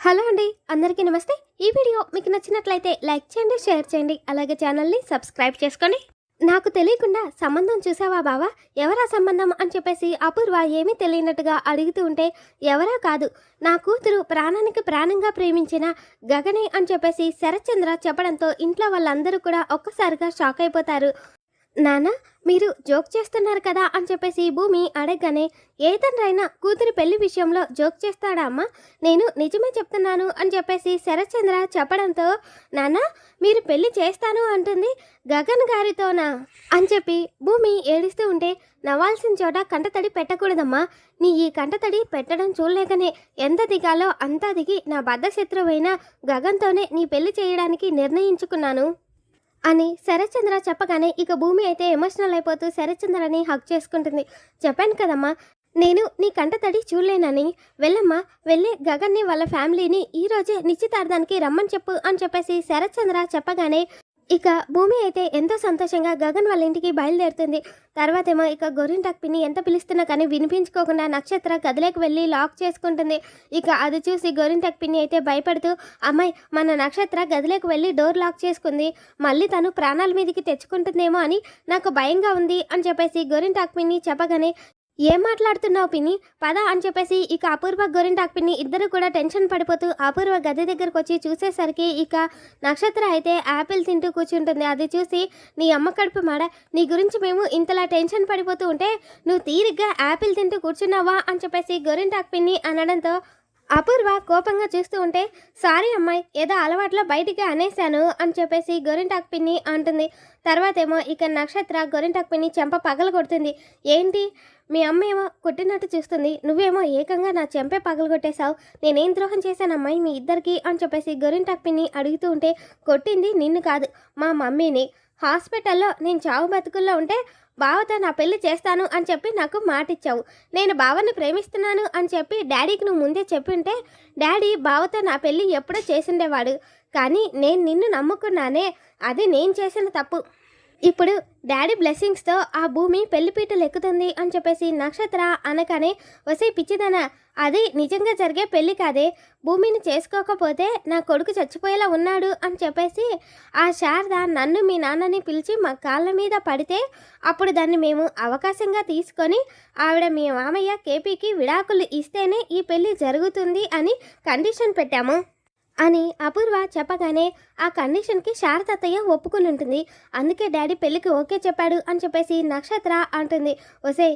Hello అండి అందరికీ నమస్తే. ఈ వీడియో మీకు నచ్చినట్లయితే లైక్ చేయండి షేర్ చేయండి అలాగే ఛానల్ని సబ్స్క్రైబ్ చేసుకోండి. నాకు తెలియకుండా సంబంధం చూసావా బావా? ఎవరా సంబంధం అని చెప్పేసి అపూర్వ ఏమీ తెలియనట్టుగా అడుగుతూ ఉంటే ఎవరా కాదు. నా కూతురు ప్రాణానికి ప్రాణంగా ప్రేమించిన గగనే అని చెప్పేసి శరత్చంద్ర చెప్పడంతో ఇంట్లో వాళ్ళందరూ కూడా ఒక్కసారిగా షాక్ అయిపోతారు. నాన్న మీరు జోక్ చేస్తున్నారు కదా అని చెప్పేసి భూమి అడగగానే ఏ తండ్రైనా కూతురి పెళ్ళి విషయంలో జోక్ చేస్తాడా నేను నిజమే చెప్తున్నాను అని చెప్పేసి శరత్చంద్ర చెప్పడంతో నాన్న మీరు పెళ్ళి చేస్తాను అంటుంది గగన్ గారితోనా అని చెప్పి భూమి ఏడుస్తూ ఉంటే నవ్వాల్సిన చోట కంటతడి పెట్టకూడదమ్మా. నీ ఈ కంటతడి పెట్టడం చూడలేకనే ఎంత దిగాలో అంతా దిగి నా బద్ధ శత్రువైన గగన్తోనే నీ పెళ్ళి చేయడానికి నిర్ణయించుకున్నాను. అని శరత్చంద్ర చెప్పగానే ఇక భూమి అయితే ఎమోషనల్ అయిపోతూ శరత్చంద్రని హక్ చేసుకుంటుంది. చెప్పాను కదమ్మా నేను నీ కంట తడి చూడలేనని. వెళ్ళమ్మా వెళ్ళి గగన్ని వాళ్ళ ఫ్యామిలీని ఈరోజే నిశ్చితార్థానికి రమ్మని చెప్పు అని చెప్పేసి శరత్చంద్ర చెప్పగానే ఇక భూమి అయితే ఎంతో సంతోషంగా గగన్ వాళ్ళ ఇంటికి బయలుదేరుతుంది. తర్వాతేమో ఇక గోరింటాక్ పిన్ని ఎంత పిలుస్తున్నా కానీ వినిపించుకోకుండా నక్షత్ర గదిలోకి వెళ్ళి లాక్ చేసుకుంటుంది. ఇక అది చూసి గోరింటాక్ పిన్ని అయితే భయపడుతూ అమ్మాయి మన నక్షత్ర గదిలోకి వెళ్ళి డోర్ లాక్ చేసుకుంది. మళ్ళీ తను ప్రాణాల మీదకి తెచ్చుకుంటుందేమో అని నాకు భయంగా ఉంది అని చెప్పేసి గోరింటాక్ పిన్ని చెప్పగానే ఏం మాట్లాడుతున్నావు పిన్ని? పద అని చెప్పేసి ఇక అపూర్వ గోరింటాక్ పిన్ని ఇద్దరు కూడా టెన్షన్ పడిపోతూ అపూర్వ గది దగ్గరకు వచ్చి చూసేసరికి ఇక నక్షత్ర అయితే యాపిల్ తింటూ కూర్చుంటుంది. అది చూసి నీ అమ్మ కడుపు మాడ నీ గురించి మేము ఇంతలా టెన్షన్ పడిపోతూ ఉంటే నువ్వు తీరిగ్గా యాపిల్ తింటూ కూర్చున్నావా? అని చెప్పేసి గోరింటాక్ పిన్ని అనడంతో అపూర్వ కోపంగా చూస్తూ ఉంటే సారీ అమ్మాయి ఏదో అలవాట్లో బయటికి అనేశాను అని చెప్పేసి గొరింటాక్ పిన్ని అంటుంది. తర్వాతేమో ఇక నక్షత్ర గొరింటాక్ పిన్ని చెంప పగలు కొడుతుంది ఏంటి? మీ అమ్మ ఏమో కొట్టినట్టు చూస్తుంది. నువ్వేమో ఏకంగా నా చెంపే పగలగొట్టేశావు. నేనేం ద్రోహం చేశానమ్మాయి మీ ఇద్దరికి? అని చెప్పేసి గొరింటాక్ పిన్ని అడుగుతూ ఉంటే కొట్టింది నిన్ను కాదు మా మమ్మీని. హాస్పిటల్లో నేను చావు బతుకుల్లో ఉంటే బావతో నా పెళ్ళి చేస్తాను అని చెప్పి నాకు మాట ఇచ్చావు నేను బావని ప్రేమిస్తున్నాను అని చెప్పి డాడీకి నువ్వు ముందే చెప్పింటే డాడీ బావతో నా పెళ్ళి ఎప్పుడో చేసిండేవాడు. కానీ నేను నిన్ను నమ్ముకున్నానే అది నేను చేసిన తప్పు. ఇప్పుడు డాడీ బ్లెస్సింగ్స్తో ఆ భూమి పెళ్ళిపీటలు ఎక్కుతుంది అని చెప్పేసి నక్షత్ర అనగానే వసే పిచ్చిదన అది నిజంగా జరిగే పెళ్ళి కాదే. భూమిని చేసుకోకపోతే నా కొడుకు చచ్చిపోయేలా ఉన్నాడు అని చెప్పేసి ఆ శారద నన్ను మీ నాన్నని పిలిచి మా కాళ్ళ మీద పడితే అప్పుడు దాన్ని మేము అవకాశంగా తీసుకొని ఆవిడ మీ మామయ్య కేపీకి విడాకులు ఇస్తేనే ఈ పెళ్ళి జరుగుతుంది అని కండిషన్ పెట్టాము. అని అపూర్వ చెప్పగానే ఆ కండిషన్కి శారదత్తయ్య ఒప్పుకుని ఉంటుంది. అందుకే డాడీ పెళ్ళికి ఓకే చెప్పాడు అని చెప్పేసి నక్షత్ర అంటుంది. ఒసే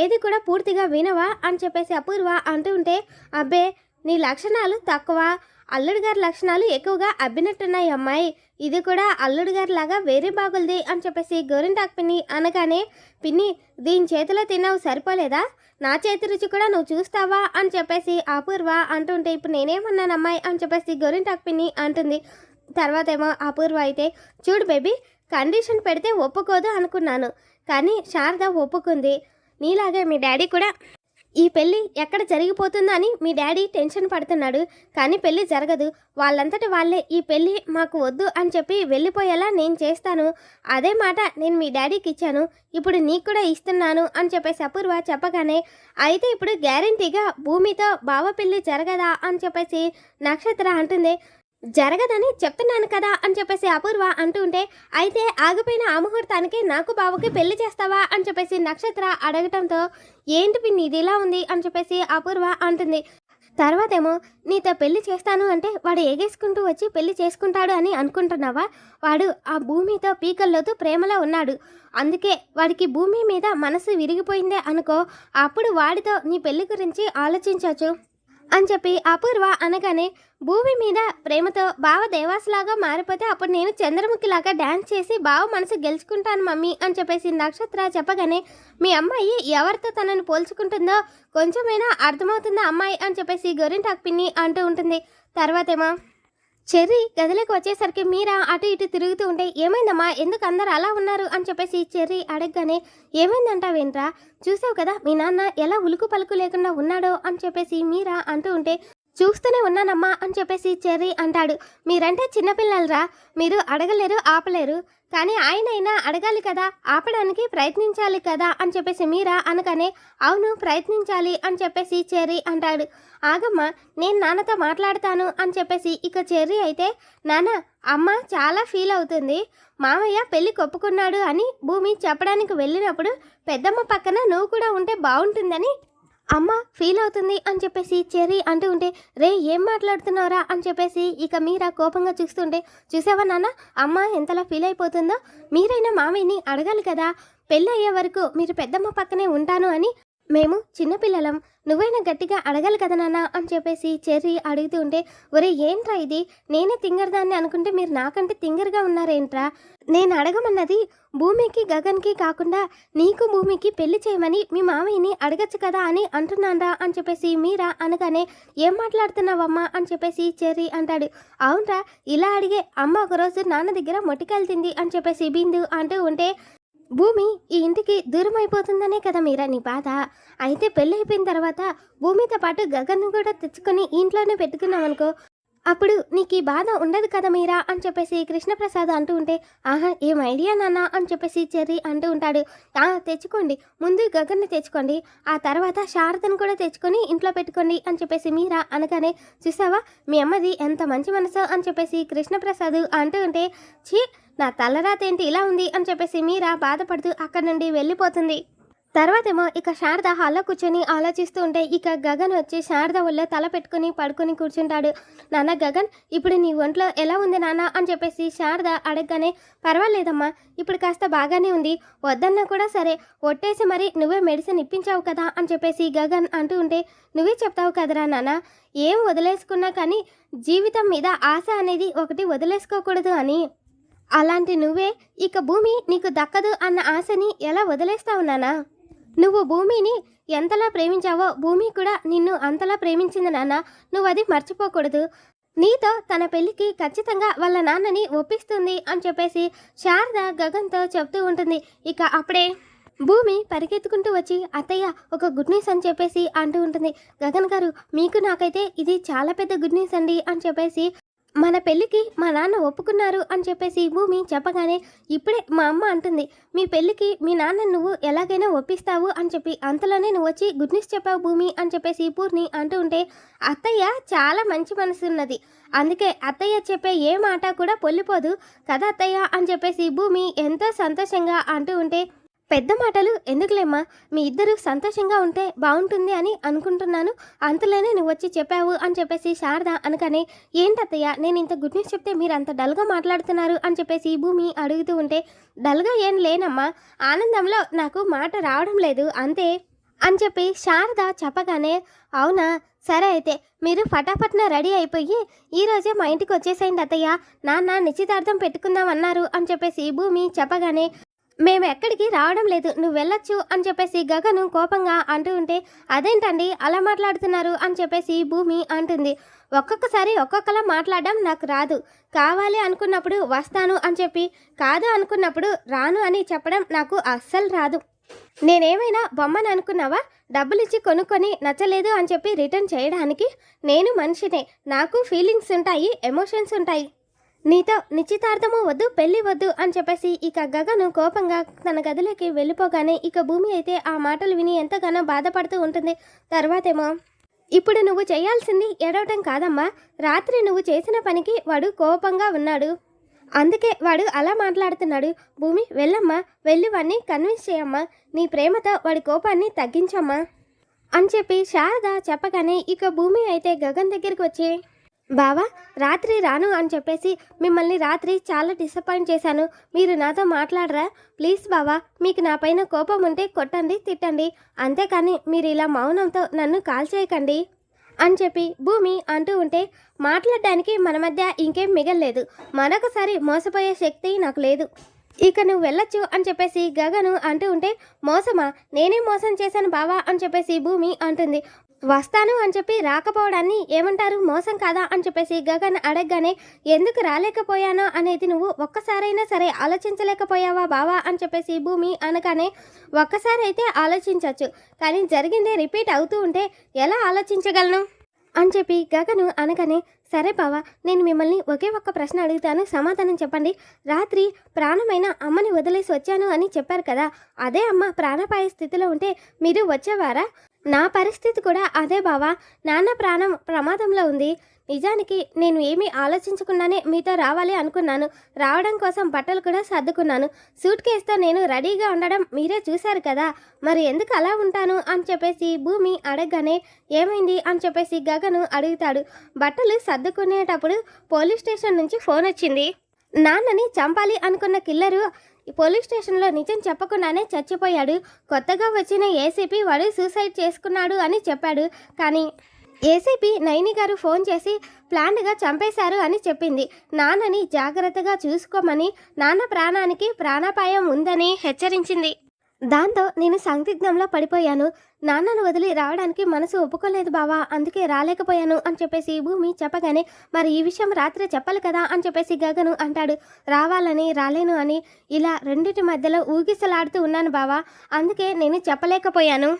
ఏది కూడా పూర్తిగా వినవా అని చెప్పేసి అపూర్వ అంటూ ఉంటే అబ్బే నీ లక్షణాలు తక్కువ. అల్లుడు గారి లక్షణాలు ఎక్కువగా అబ్బినట్టున్నాయి అమ్మాయి. ఇది కూడా అల్లుడు గారి లాగా వేరే బాగులది అని చెప్పేసి గోరింటాకు పిన్ని అనగానే పిన్ని దీని చేతిలో తిన్నావు సరిపోలేదా? నా చేతి రుచి కూడా నువ్వు చూస్తావా? అని చెప్పేసి అపూర్వ అంటుంటే ఇప్పుడు నేనేమన్నాను అమ్మాయి? అని చెప్పేసి గోరింటాకు పిన్ని అంటుంది. తర్వాత ఏమో అపూర్వ అయితే చూడు బేబీ కండిషన్ పెడితే ఒప్పుకోదు అనుకున్నాను కానీ శారద ఒప్పుకుంది. నీలాగే మీ డాడీ కూడా ఈ పెళ్ళి ఎక్కడ జరిగిపోతుందని అని మీ డాడీ టెన్షన్ పడుతున్నాడు కానీ పెళ్ళి జరగదు. వాళ్ళంతటి వాళ్ళే ఈ పెళ్ళి మాకు వద్దు అని చెప్పి వెళ్ళిపోయేలా నేను చేస్తాను. అదే మాట నేను మీ డాడీకి ఇచ్చాను. ఇప్పుడు నీకు కూడా ఇస్తున్నాను అని చెప్పేసి అపూర్వ చెప్పగానే అయితే ఇప్పుడు గ్యారంటీగా భూమితో బావ పెళ్ళి జరగదా? అని చెప్పేసి నక్షత్ర అంటుంది. జరగదని చెప్తున్నాను కదా అని చెప్పేసి అపూర్వ అంటూ ఉంటే అయితే ఆగిపోయిన ఆ ముహూర్తానికి నాకు బావకి పెళ్ళి చేస్తావా? అని చెప్పేసి నక్షత్ర అడగటంతో ఏంటి పిన్ని ఇది ఇలా ఉంది? అని చెప్పేసి అపూర్వ అంటుంది. తర్వాతేమో నీతో పెళ్ళి చేస్తాను అంటే వాడు ఎగేసుకుంటూ వచ్చి పెళ్ళి చేసుకుంటాడు అని అనుకుంటున్నావా? వాడు ఆ భూమితో పీకల్లోతూ ప్రేమలో ఉన్నాడు. అందుకే వాడికి భూమి మీద మనసు విరిగిపోయిందే అనుకో అప్పుడు వాడితో నీ పెళ్ళి గురించి ఆలోచించవచ్చు అని చెప్పి అపూర్వ అనగానే భూమి మీద ప్రేమతో బావ దేవాసులాగా మారిపోతే అప్పుడు నేను చంద్రముఖిలాగా డ్యాన్స్ చేసి బావ మనసు గెలుచుకుంటాను మమ్మీ అని చెప్పేసి నక్షత్ర చెప్పగానే మీ అమ్మాయి ఎవరితో తనను పోల్చుకుంటుందో కొంచెమైనా అర్థమవుతుందా అమ్మాయి అని చెప్పేసి గోరింటాక్ పిన్ని అంటూ ఉంటుంది. తర్వాతేమో చెర్రీ గదిలోకి వచ్చేసరికి మీరా అటు ఇటు తిరుగుతూ ఉంటే ఏమైందమ్మా? ఎందుకు అందరు అలా ఉన్నారు? అని చెప్పేసి చెర్రీ అడగగానే ఏమైందంటావేంట్రా చూసావు కదా మీ నాన్న ఎలా ఉలుకు పలుకు లేకుండా ఉన్నాడో? అని చెప్పేసి మీరా అంటూ ఉంటే చూస్తూనే ఉన్నానమ్మా అని చెప్పేసి చెర్రీ అంటాడు. మీరంటే చిన్నపిల్లలరా మీరు అడగలేరు ఆపలేరు. కానీ ఆయనైనా అడగాలి కదా ఆపడానికి ప్రయత్నించాలి కదా అని చెప్పేసి మీరా అనగానే అవును ప్రయత్నించాలి అని చెప్పేసి చెర్రీ అంటాడు. ఆగమ్మా నేను నాన్నతో మాట్లాడతాను అని చెప్పేసి ఇక చెర్రీ అయితే నాన్న అమ్మ చాలా ఫీల్ అవుతుంది. మామయ్య పెళ్ళి కొప్పుకున్నాడు అని భూమి చెప్పడానికి వెళ్ళినప్పుడు పెద్దమ్మ పక్కన నువ్వు కూడా ఉంటే బాగుంటుందని అమ్మ ఫీల్ అవుతుంది అని చెప్పేసి చెర్రీ అంటూ ఉంటే రే ఏం మాట్లాడుతున్నారా అని చెప్పేసి ఇక మీరా కోపంగా చూస్తుంటే చూసావా నాన్న? అమ్మ ఎంతలా ఫీల్ అయిపోతుందో? మీరైనా మామయ్యని అడగాలి కదా. పెళ్ళి అయ్యే వరకు మీరు పెద్దమ్మ పక్కనే ఉంటాను అని మేము చిన్నపిల్లలం. నువ్వైనా గట్టిగా అడగాలి కదా నాన్న అని చెప్పేసి చెర్రీ అడుగుతూ ఉంటే ఒరే ఏంట్రా ఇది? నేనే తింగరదాన్ని అనుకుంటే మీరు నాకంటే తింగరగా ఉన్నారేంట్రా? నేను అడగమన్నది భూమికి గగన్కి కాకుండా నీకు భూమికి పెళ్ళి చేయమని మీ మామయ్యని అడగచ్చు కదా అని అంటున్నారా అని చెప్పేసి మీరా అనగానే ఏం మాట్లాడుతున్నావమ్మా? అని చెప్పేసి చెర్రీ అంటాడు. అవునరా ఇలా అడిగే అమ్మ ఒకరోజు నాన్న దగ్గర మొటికెళ్తుంది అని చెప్పేసి బిందు అంటూ ఉంటే భూమి ఈ ఇంటికి దూరం అయిపోతుందనే కదా మీరా నీ బాధ. అయితే పెళ్ళి అయిపోయిన తర్వాత భూమితో పాటు గగన్ను కూడా తెచ్చుకొని ఇంట్లోనే పెట్టుకున్నామనుకో అప్పుడు నీకు ఈ బాధ ఉండదు కదా మీరా? అని చెప్పేసి కృష్ణప్రసాద్ అంటూ ఉంటే ఆహా ఏం ఐడియా నాన్న? అని చెప్పేసి చెర్రీ అంటూ ఉంటాడు. ఆ తెచ్చుకోండి. ముందు గగన్ని తెచ్చుకోండి. ఆ తర్వాత శారదను కూడా తెచ్చుకొని ఇంట్లో పెట్టుకోండి. అని చెప్పేసి మీరా అనగానే చూసావా? మీ అమ్మది ఎంత మంచి మనసు. అని చెప్పేసి కృష్ణప్రసాద్ అంటూ ఉంటే ఛీ నా తలరాత ఏంటి ఇలా ఉంది? అని చెప్పేసి మీరా బాధపడుతూ అక్కడి నుండి వెళ్ళిపోతుంది. తర్వాతేమో ఇక శారద హాల్లో కూర్చొని ఆలోచిస్తూ ఉంటే ఇక గగన్ వచ్చి శారద ఒళ్ళో తల పెట్టుకుని పడుకొని కూర్చుంటాడు. నాన్న గగన్ ఇప్పుడు నీ ఒంట్లో ఎలా ఉంది నాన్న? అని చెప్పేసి శారద అడగగానే పర్వాలేదమ్మా ఇప్పుడు కాస్త బాగానే ఉంది. వద్దన్నా కూడా సరే ఒట్టేసి మరి నువ్వే మెడిసిన్ ఇప్పించావు కదా? అని చెప్పేసి గగన్ అంటూ ఉంటే నువ్వే చెప్తావు కదరా నాన్న ఏం వదిలేసుకున్నా కానీ జీవితం మీద ఆశ అనేది ఒకటి వదిలేసుకోకూడదు అని. అలాంటి నువ్వే ఇక భూమి నీకు దక్కదు అన్న ఆశని ఎలా వదిలేస్తావు నానా నువ్వు భూమిని ఎంతలా ప్రేమించావో భూమి కూడా నిన్ను అంతలా ప్రేమించింది నాన్న. నువ్వు అది మర్చిపోకూడదు. నీతో తన పెళ్ళికి ఖచ్చితంగా వాళ్ళ నాన్నని ఒప్పిస్తుంది అని చెప్పేసి శారద గగన్తో చెప్తూ ఉంటుంది. ఇక అప్పుడే భూమి పరిగెత్తుకుంటూ వచ్చి అత్తయ్య ఒక గుడ్ న్యూస్ అని చెప్పేసి అంటూ ఉంటుంది. గగన్ గారు మీకు నాకైతే ఇది చాలా పెద్ద గుడ్ న్యూస్ అండి అని చెప్పేసి మన పెళ్ళికి మా నాన్న ఒప్పుకున్నారు అని చెప్పేసి భూమి చెప్పగానే ఇప్పుడే మా అమ్మ అంటుంది మీ పెళ్ళికి మీ నాన్న నువ్వు ఎలాగైనా ఒప్పిస్తావు అని చెప్పి అంతలోనే నువ్వు వచ్చి గుడ్ న్యూస్ చెప్పావు భూమి అని చెప్పేసి పూర్ణి అంటూ ఉంటే అత్తయ్య చాలా మంచి మనసు ఉన్నది. అందుకే అత్తయ్య చెప్పే ఏ మాట కూడా పొల్లిపోదు కదా అత్తయ్య? అని చెప్పేసి భూమి ఎంతో సంతోషంగా అంటూ ఉంటే పెద్ద మాటలు ఎందుకులేమ్మా? మీ ఇద్దరు సంతోషంగా ఉంటే బాగుంటుంది అని అనుకుంటున్నాను. అంతలోనే నువ్వు వచ్చి చెప్పావు అని చెప్పేసి శారద అనగానే ఏంటత్తయ్య నేను ఇంత గుడ్ న్యూస్ చెప్తే మీరు అంత డల్గా మాట్లాడుతున్నారు అని చెప్పేసి భూమి అడుగుతూ ఉంటే డల్గా ఏం లేనమ్మా. ఆనందంలో నాకు మాట రావడం లేదు. అంతే అని చెప్పి శారద చెప్పగానే అవునా? సరే అయితే మీరు ఫటాఫట్న రెడీ అయిపోయి ఈరోజే మా ఇంటికి వచ్చేసేయండి అత్తయ్య. నాన్న నిశ్చితార్థం పెట్టుకుందాం అన్నారు అని చెప్పేసి భూమి చెప్పగానే మేము ఎక్కడికి రావడం లేదు. నువ్వు వెళ్ళొచ్చు అని చెప్పేసి గగను కోపంగా అంటూ ఉంటే అదేంటండి? అలా మాట్లాడుతున్నారు? అని చెప్పేసి భూమి అంటుంది. ఒక్కొక్కసారి ఒక్కొక్కలా మాట్లాడడం నాకు రాదు. కావాలి అనుకున్నప్పుడు వస్తాను అని చెప్పి కాదు అనుకున్నప్పుడు రాను అని చెప్పడం నాకు అస్సలు రాదు. నేనేమైనా బొమ్మను అనుకున్నావా? డబ్బులిచ్చి కొనుక్కొని నచ్చలేదు అని చెప్పి రిటర్న్ చేయడానికి నేను మనిషినే. నాకు ఫీలింగ్స్ ఉంటాయి ఎమోషన్స్ ఉంటాయి. నీతో నిశ్చితార్థము వద్దు పెళ్ళి వద్దు అని చెప్పేసి ఇక గగను కోపంగా తన గదిలోకి వెళ్ళిపోగానే ఇక భూమి అయితే ఆ మాటలు విని ఎంతగానో బాధపడుతూ ఉంటుంది. తర్వాతేమో ఇప్పుడు నువ్వు చేయాల్సింది ఏడవటం కాదమ్మా. రాత్రి నువ్వు చేసిన పనికి వాడు కోపంగా ఉన్నాడు. అందుకే వాడు అలా మాట్లాడుతున్నాడు. భూమి వెళ్ళమ్మా. వెళ్ళి వాడిని కన్విన్స్ చేయమ్మా. నీ ప్రేమతో వాడి కోపాన్ని తగ్గించమ్మా. అని చెప్పి శారద చెప్పగానే ఇక భూమి అయితే గగన్ దగ్గరికి వచ్చి బావా రాత్రి రాను అని చెప్పేసి మిమ్మల్ని రాత్రి చాలా డిసప్పాయింట్ చేశాను. మీరు నాతో మాట్లాడరా? ప్లీజ్ బావా మీకు నా పైన కోపం ఉంటే కొట్టండి తిట్టండి. అంతేకాని మీరు ఇలా మౌనంతో నన్ను కాల్ చేయకండి అని చెప్పి భూమి అంటూ ఉంటే మాట్లాడడానికి మన మధ్య ఇంకేం మిగల్లేదు. మరొకసారి మోసపోయే శక్తి నాకు లేదు. ఇక నువ్వు వెళ్ళొచ్చు అని చెప్పేసి గగను అంటూ ఉంటే మోసమా? నేనే మోసం చేశాను బావా అని చెప్పేసి భూమి అంటుంది. వస్తాను అని చెప్పి రాకపోవడాన్ని ఏమంటారు? మోసం కాదా? అని చెప్పేసి గగన్ అడగగానే ఎందుకు రాలేకపోయానో? అనేది నువ్వు ఒక్కసారైనా సరే ఆలోచించలేకపోయావా బావా? అని చెప్పేసి భూమి అనగానే ఒక్కసారి అయితే ఆలోచించవచ్చు కానీ జరిగిందే రిపీట్ అవుతూ ఉంటే ఎలా ఆలోచించగలను? అని చెప్పి గగను అనగానే సరే బావా నేను మిమ్మల్ని ఒకే ఒక్క ప్రశ్న అడుగుతాను. సమాధానం చెప్పండి. రాత్రి ప్రాణమైన అమ్మని వదిలేసి వచ్చాను అని చెప్పారు కదా. అదే అమ్మ ప్రాణపాయ స్థితిలో ఉంటే మీరు వచ్చేవారా? నా పరిస్థితి కూడా అదే బావా. నాన్న ప్రాణం ప్రమాదంలో ఉంది. నిజానికి నేను ఏమీ ఆలోచించకుండానే మీతో రావాలి అనుకున్నాను. రావడం కోసం బట్టలు కూడా సర్దుకున్నాను. సూట్ కేసుతో నేను రెడీగా ఉండడం మీరే చూశారు కదా. మరి ఎందుకు అలా ఉంటాను అని చెప్పేసి భూమి అడగగానే ఏమైంది అని చెప్పేసి గగను అడుగుతాడు. బట్టలు సర్దుకునేటప్పుడు పోలీస్ స్టేషన్ నుంచి ఫోన్ వచ్చింది. నాన్నని చంపాలి అనుకున్న కిల్లరు ఈ పోలీస్ స్టేషన్లో నిజం చెప్పకుండానే చచ్చిపోయాడు. కొత్తగా వచ్చిన ఏసీపీ వాడు సూసైడ్ చేసుకున్నాడు అని చెప్పాడు. కానీ ఏసీపీ నైని గారు ఫోన్ చేసి ప్లాన్గా చంపేశారు అని చెప్పింది. నాన్నని జాగ్రత్తగా చూసుకోమని నాన్న ప్రాణానికి ప్రాణాపాయం ఉందని హెచ్చరించింది. దాంతో నేను సందిగ్ధంలో పడిపోయాను. నాన్నను వదిలి రావడానికి మనసు ఒప్పుకోలేదు బావా అందుకే రాలేకపోయాను అని చెప్పేసి భూమి చెప్పగానే మరి ఈ విషయం రాత్రి చెప్పాలి కదా అని చెప్పేసి గగను అంటాడు. రావాలని రాలేను అని ఇలా రెండిటి మధ్యలో ఊగిసలాడుతూ ఉన్నాను బావా అందుకే నేను చెప్పలేకపోయాను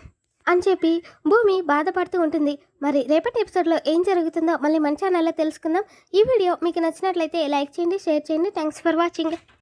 అని చెప్పి భూమి బాధపడుతూ ఉంటుంది. మరి రేపటి ఎపిసోడ్లో ఏం జరుగుతుందో మళ్ళీ మన ఛానల్లో తెలుసుకుందాం. ఈ వీడియో మీకు నచ్చినట్లయితే లైక్ చేయండి షేర్ చేయండి. Thanks for watching